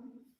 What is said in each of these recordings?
Hum?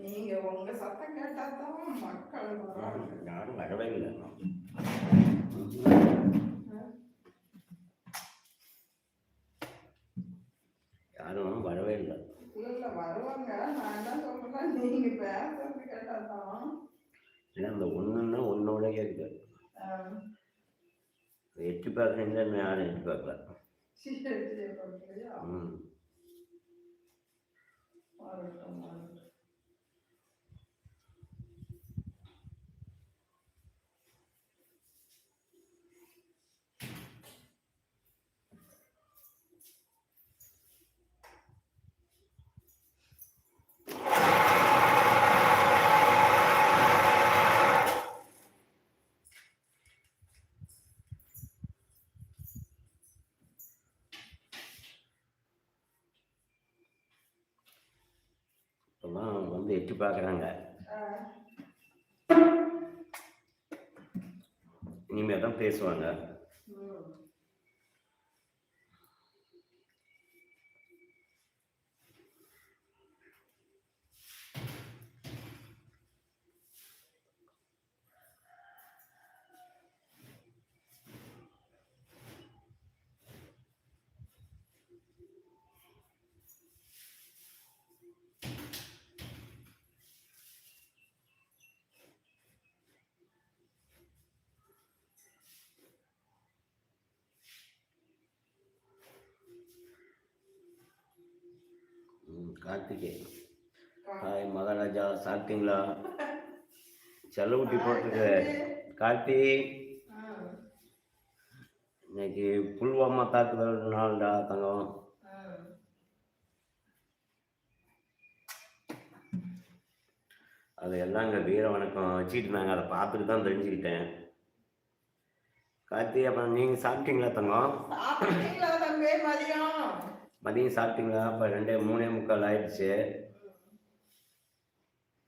நீங்க உங்க சத்தம் கேட்டாதான் மக்கள் வராங்க. யாரும் வரவே இல்லை. யாரும் வரவே இல்லை. இல்ல வருவாங்க. நான் என்ன சொல்றேன் நீங்க பேசுறது கேட்டாதான். ஏன்னா அந்த ஒன்றுன்னா ஒன்னோட கேட்குது ஆஹ், எட்டு பார்க்குறீங்களா யாரும் எட்டு பார்க்கல. சரி, சரி? ம். எட்டி பார்க்குறாங்க இனிமேல் தான் பேசுவாங்க ம். ம், கார்த்திகை. ஹாய் மகாராஜா சாப்பிட்டீங்களா? செல்லவுட்டி போட்டிருக்க கார்த்தி. இன்னைக்கு புல்வாமா தாக்குதல் நாள்டா தங்கம். அது எல்லாம் இங்கே வீர வணக்கம். வச்சுட்டு இருந்தாங்க அதை பார்த்துட்டு தான் தெரிஞ்சுக்கிட்டேன். கார்த்தி அப்புறம் நீங்கள் சாப்பிட்டீங்களா தங்கம்? தம்பி மதியம்? மதியம் சாப்பிட்டீங்களா? இப்போ ரெண்டே மூணே முக்கால் ஆயிடுச்சு.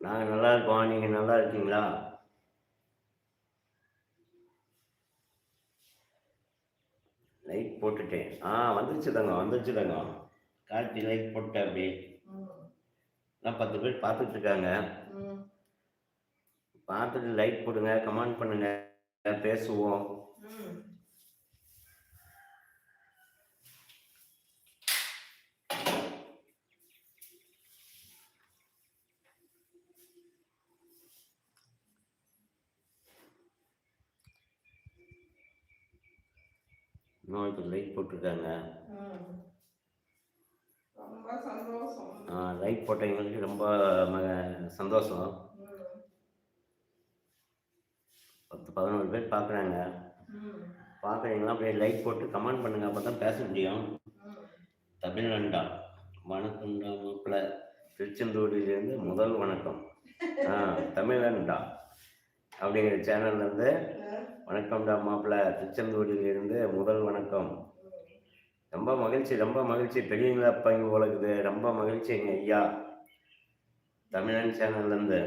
நாங்கள் நல்லா இருக்கோம். நீங்கள் நல்லா இருக்கீங்களா? லைட் போட்டுட்டேன். ஆ வந்துருச்சு தாங்க வந்துருச்சு தாங்க கார்த்தி லைட் போட்டேன் அப்படி நான் பத்து பேர் பார்த்துட்டு இருக்காங்க. பார்த்துட்டு லைட் போடுங்க. கமெண்ட் பண்ணுங்க. பேசுவோம். இன்னும் இப்போ லைட் போட்டிருக்காங்க. லைட் போட்டவங்களுக்கு ரொம்ப சந்தோஷம். பத்து பதினோரு பேர் பார்க்குறாங்க பார்க்குறீங்களா அப்படியே லைட் போட்டு கமெண்ட் பண்ணுங்க. அப்போ தான் பேச முடியும். ம். தமிழ்நண்டா வணக்கம்டா மாப்பிள்ள திருச்செந்தூரிலிருந்து முதல் வணக்கம். ஆ தமிழன்டா. அப்படிங்கிற சேனல்லேருந்து வணக்கம்டா மாப்பிள்ள. திருச்செந்தூரிலிருந்து முதல் வணக்கம். ரொம்ப மகிழ்ச்சி ரொம்ப மகிழ்ச்சி. பெரியவங்களா அப்பா இங்கே உலகுது. ரொம்ப மகிழ்ச்சி எங்கள் ஐயா. தமிழன் சேனல்லேருந்து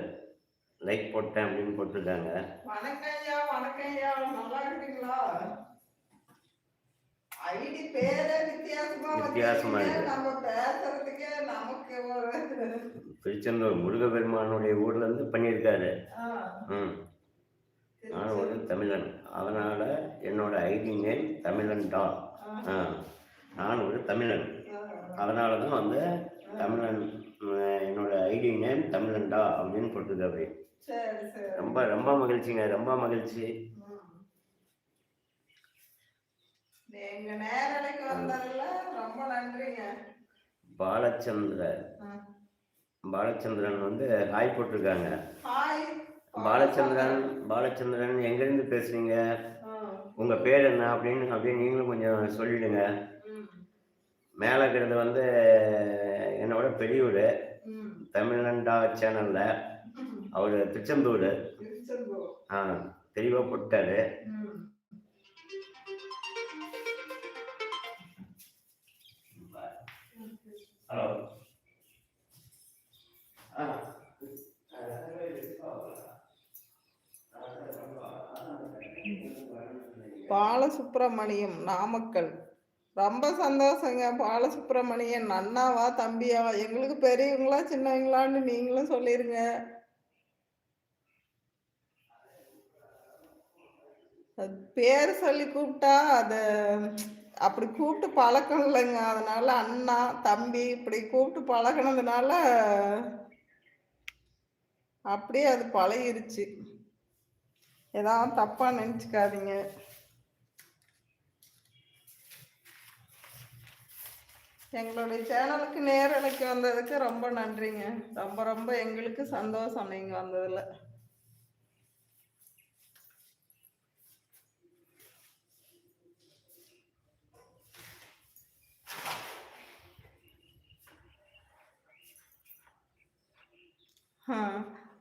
லைக் போட்டேன் அப்படின்னு போட்டிருக்காங்க. வணக்கம் ஐயா வணக்கம் ஐயா. நல்லா இருக்கீங்களா? ஐடி பேரே வித்தியாசமா வித்தியாசமா வச்சிருக்கீங்க. இருக்கு. நம்ம பேசுறதுக்கே நமக்கு ஒரு திருச்செந்தூர் முருகப்பெருமானுடைய ஊர்ல இருந்து பண்ணியிருக்காரு. ம். நான் ஒரு தமிழன். அதனால என்னோட ஐடி நேம் தமிழன் டா ஆ நான் ஒரு தமிழன். அதனால தான் வந்து தமிழன் என்னோட ஐடி நேம் தமிழன்டா அப்படின்னு சரி ரொம்ப ரொம்ப மகிழ்ச்சிங்க ரொம்ப மகிழ்ச்சி. நேரலைக்கு வந்ததுல ரொம்ப நன்றிங்க. பாலச்சந்திரன். பாலச்சந்திரன் வந்து ஹாய் போட்டிருக்காங்க. ஹாய். பாலச்சந்திரன் பாலச்சந்திரன் எங்கேருந்து பேசுறீங்க? ஆ, உங்க பேர் என்ன? அப்படின்னு அப்படியே நீங்களும் கொஞ்சம் சொல்லிடுங்க. மேலே இருக்கிறது வந்து என்னோட பெரியவர். ம். தமிழன்டா சேனல்ல. அவர் திருச்செந்தூர். ஆ தெளிவாக போட்டாரு. ஹலோ. பாலசுப்ரமணியம் நாமக்கல். ரொம்ப சந்தோஷங்க. பாலசுப்ரமணியன் அண்ணாவா தம்பியா எங்களுக்கு பெரியவங்களா சின்னவங்களான்னு நீங்களும் சொல்லிருங்க. அது பேர் சொல்லி கூப்பிட்டா அதை அப்படி கூப்பிட்டு பழக்கம் இல்லைங்க. அதனால அண்ணா தம்பி இப்படி கூப்பிட்டு பழகினதுனால அப்படியே அது பழகிருச்சு. ஏதாவது தப்பா நினச்சிக்காதீங்க. எங்களுடைய சேனலுக்கு நேரலைக்கு வந்ததுக்கு ரொம்ப நன்றிங்க. ரொம்ப ரொம்ப எங்களுக்கு சந்தோஷம் நீங்க வந்ததுல.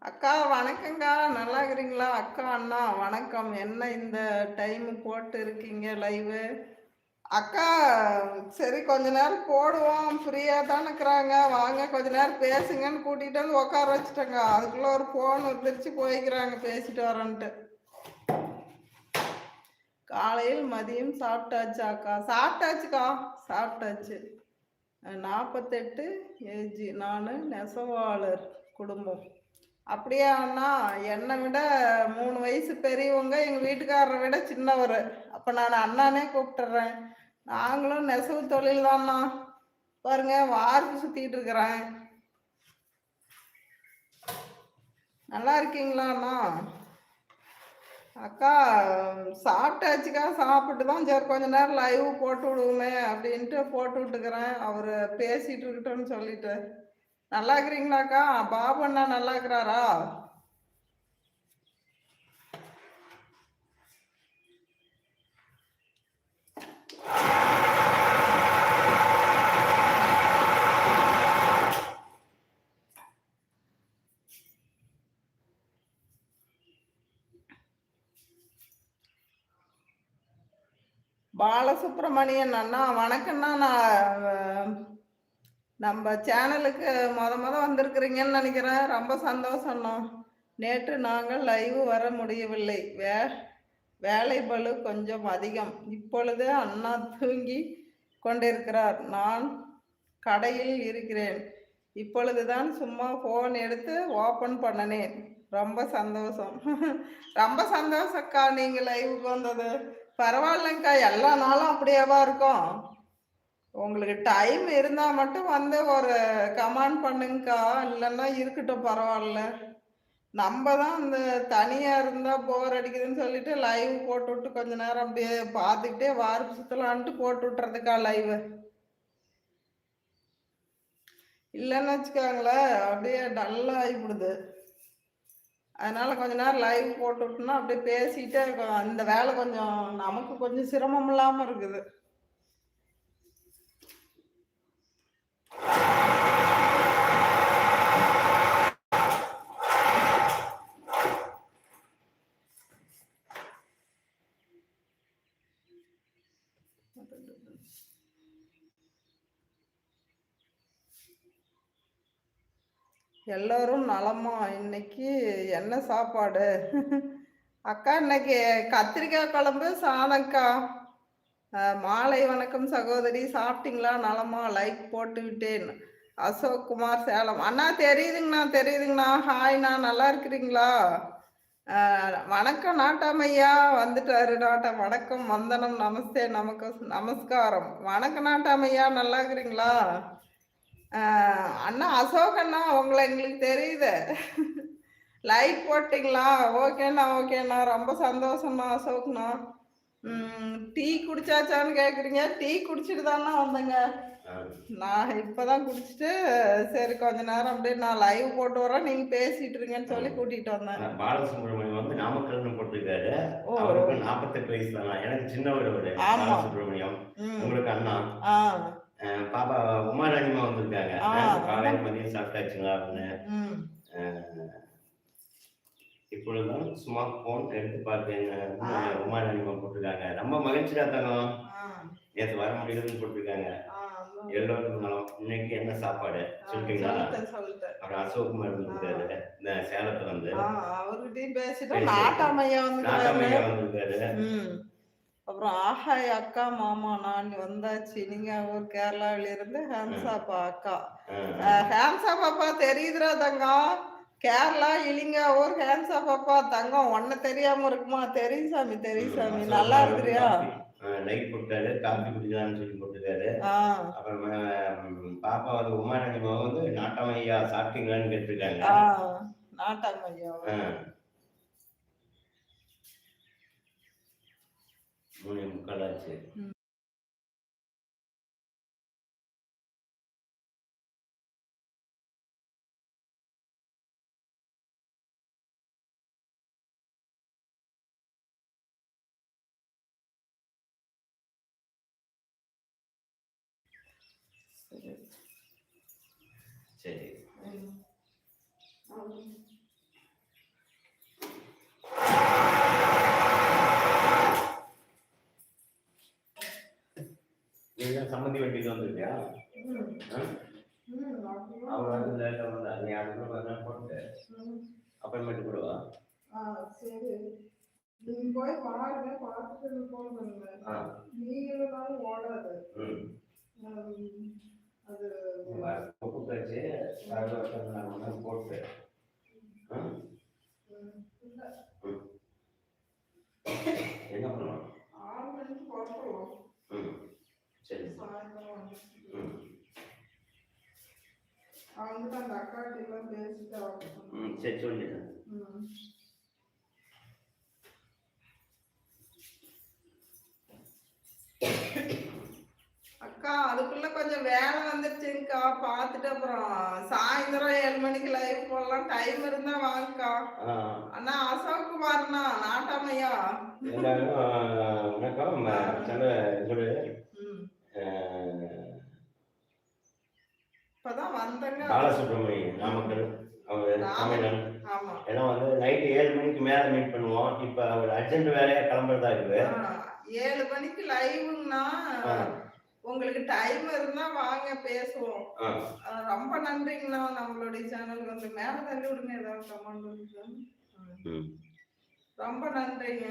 அக்கா வணக்கங்கா. நல்லா இருக்கிறீங்களா? அக்கா அண்ணா வணக்கம். என்ன இந்த டைம் போட்டு இருக்கீங்க லைவு அக்கா சரி கொஞ்ச நேரம் போடுவோம். ஃப்ரீயாக தானே இருக்கிறாங்க வாங்க கொஞ்ச நேரம் பேசுங்கன்னு கூட்டிகிட்டு வந்து உட்கார வச்சுட்டேங்க. அதுக்குள்ளே ஒரு ஃபோன் வந்துருச்சு போய்க்கிறாங்க. பேசிட்டு வரேன்ட்டு காலையில் மதியம் சாப்பிட்டாச்சாக்கா சாப்பிட்டாச்சுக்கா. சாப்பிட்டாச்சு. நாற்பத்தெட்டு ஏஜி நான் நெசவாளர் குடும்பம். அப்படியே அண்ணா? என்னை விட மூணு வயசு பெரியவங்க எங்கள் வீட்டுக்காரரை விட சின்னவர். அப்போ நான் அண்ணானே கூப்பிட்டுறேன். நாங்களும் நெசவு தொழில் தான்ண்ணா பாருங்க வார்ப்பு சுத்திட்டு இருக்கிறேன். நல்லா இருக்கீங்களா அண்ணா அக்கா சாப்பிட்டாச்சுக்கா சாப்பிட்டு தான் சரி கொஞ்ச நேரம் லைவ் போட்டு விடுவோமே அப்படின்ட்டு போட்டு விட்டுக்கிறேன். அவர் பேசிட்டு இருக்கட்டும்னு சொல்லிட்டு. நல்லா இருக்கிறீங்களாக்கா? பாபு அண்ணா நல்லா இருக்கிறாரா? பாலசுப்ரமணியன் அண்ணா வணக்கம்ண்ணா. நான் நம்ம சேனலுக்கு மொத மொத வந்திருக்கிறீங்கன்னு நினைக்கிறேன். ரொம்ப சந்தோஷம்ண்ணா. நேற்று நாங்கள் லைவ் வர முடியவில்லை. வே வேலை பளு கொஞ்சம் அதிகம். இப்பொழுது அண்ணா தூங்கி கொண்டிருக்கிறார். நான் கடையில் இருக்கிறேன். இப்பொழுதுதான் சும்மா ஃபோன் எடுத்து ஓப்பன் பண்ணினேன். ரொம்ப சந்தோஷம். ரொம்ப சந்தோஷம்க்கா நீங்கள் லைவுக்கு வந்தது. பரவாயில்லைங்க்கா எல்லா நாளும் அப்படியேவா இருக்கும்? உங்களுக்கு டைம் இருந்தால் மட்டும் வந்து ஒரு கமெண்ட் பண்ணுங்கக்கா. இல்லைன்னா இருக்கட்டும் பரவாயில்ல. நம்ம தான் அந்த தனியாக இருந்தால் போர் அடிக்குதுன்னு சொல்லிட்டு லைவ் போட்டு விட்டு கொஞ்ச நேரம் அப்படியே பார்த்துக்கிட்டே வார்ப்பு சுத்தலான்ட்டு போட்டு விட்டுறதுக்கா லைவ் இல்லைன்னு வச்சுக்கோங்களேன் அப்படியே டல்லாக ஆகிவிடுது அதனால கொஞ்ச நேரம் லைவ் போட்டு விட்டோம்னா அப்படியே பேசிட்டே கொ- அந்த வேலை கொஞ்சம் நமக்கு கொஞ்சம் சிரமம் இல்லாமல் இருக்குது. எல்லோரும் நலமா இன்னைக்கு என்ன சாப்பாடு? அக்கா இன்னைக்கு கத்திரிக்காய் குழம்பு சாதம்க்கா. மாலை வணக்கம் சகோதரி சாப்பிட்டீங்களா? நலமா லைக் போட்டு விட்டேன் அசோக் குமார் சேலம். அண்ணா தெரியுதுங்கண்ணா தெரியுதுங்கண்ணா. ஹாய்ண்ணா நல்லா இருக்கிறீங்களா? வணக்கம் நாட்டாமையா வந்துட்டாரு நாட்டம். வணக்கம் வந்தனம் நமஸ்தே நமக்கு நமஸ்காரம். வணக்கம் நாட்டாமையா நல்லா இருக்கிறீங்களா? அண்ணா அசோக் அண்ணா உங்களை எங்களுக்கு தெரியுது. லைக் போட்டிங்களா? ஓகேண்ணா ஓகேண்ணா ரொம்ப சந்தோஷம்ண்ணா அசோக்ண்ணா டீ குடிச்சாச்சான்னு கேக்குறீங்க. டீ குடிச்சிட்டு தானே வந்தேங்க. நான் இப்பதான் குடிச்சிட்டு சரி கொஞ்ச நேரம் அப்படியே நான் லைவ் போட்டு வரேன் நீங்க பேசிட்டு இருங்கன்னு சொல்லி கூட்டிட்டு வந்தேன். பாலசுப்ரமணியம் வந்து நாமக்கல்னு போட்டிருக்காரு. அவருக்கு நாற்பத்தெட்டு வயசு தான் எனக்கு சின்னவர். பாலசுப்ரமணியம். உங்களுக்கு அண்ணா. பாப்பா உமாராணிமா வந்திருக்காங்க. ஆ. நான் காலையில் மதியம் சாப்பிட்டாச்சுங்களா அப்படின்னு. ம். அஹ் இப்பொழுதுதான் சும்மா போன் எடுத்து பார்த்தேன் ஆ. உமாராணிமா போட்டிருக்காங்க. ரொம்ப மகிழ்ச்சியா தங்கம். நேற்று வர முடியுதுன்னு போட்டிருக்காங்க. எல்லோருக்கும் நலம் இன்னைக்கு என்ன சாப்பாடு? சொல்லிட்டீங்களா அப்புறம் அசோக்குமார் வந்திருக்காரு. இந்த சேலத்துல வந்து. அவர்கிட்டயும் பேசிட்டோம். பேசி- நாட்டாமையா வந்து நாட்டாமையா வந்திருக்காரு. அப்புறம் ஆஹாய் அக்கா மாமா நான் வந்தாச்சு. நீங்க ஒரு கேரளாவில இருந்து ஹேம்சாப்பா அக்கா. ஹேம்சா பாப்பா தெரியுதுடா தங்கம். கேரளா இலிங்க ஊர் ஹேம்சா பாப்பா தங்கம் ஒன்ன தெரியாம இருக்குமா? தெரியும் சாமி தெரியும் சாமி. நல்லா இருக்கிறியா? லைட் போட்டாரு. காஃபி குடிக்கலாம்னு சொல்லி போட்டிருக்காரு. அப்புறம் பாப்பா வந்து உமாராணிமா வந்து நாட்டாமையா சாப்பிட்டீங்களான்னு கேட்டிருக்காங்க. ஆ நாட்டாமையா அஹ் மூணு முக்கால் ஆச்சு சரி. சரி ம். நீங்க சம்மந்தி வண்டிக்கு வந்திருக்கியா? அவர் வந்து லேட்டாக வந்தா நீ அதுக்குள்ள பதினாறு போட்டு. அப்பாயின்மெண்ட் கொடுவா? ஆ, சரி. நீங்க போய் பாருங்க பார்த்துட்டு போன் பண்ணுங்க. நீங்களும் ஓடாது. அது கூப்பிட்டாச்சு. வருஷம் நான் போட்டு. இல்ல என்ன பண்ணலாம் ஆறு மணிக்கு புறப்படுவோம். ம். சரி. ம். அந்த அக்காட்டி எல்லாம் பேசிட்டு அவங்க ம் சரி சொல்லிடுறேன் ம். அக்கா அதுக்குள்ள கொஞ்சம் வேலை வந்துருச்சுங்கக்கா பார்த்துட்டு அப்புறம் சாயந்தரம் ஏழு மணிக்கு லைவ் போடலாம். டைம் இருந்தா வாங்கக்கா. அண்ணா அசோக் குமார்ண்ணா நாட்டாமையா? வணக்கம் சில சொல்லு ம் அஹ், இப்பதான் வந்தங்க பாலசுப்ரமணியம் நாமக்கல் அவர் தமிழன். எல்லாம் வந்து நைட்டு ஏழு மணிக்கு மேலே மீட் பண்ணுவோம். இப்போ அவர் அர்ஜென்ட் வேலையாக கிளம்புறதா இருக்குது. ஆ, ஏழு மணிக்கு ஆ. உங்களுக்கு டைம் இருந்தா வாங்க பேசுவோம். ரொம்ப நன்றிங்கண்ணா. நம்மளுடைய சேனலுக்கு வந்து மேல தள்ளி விடுங்க ஏதாவது கமெண்ட் ரொம்ப நன்றிங்க.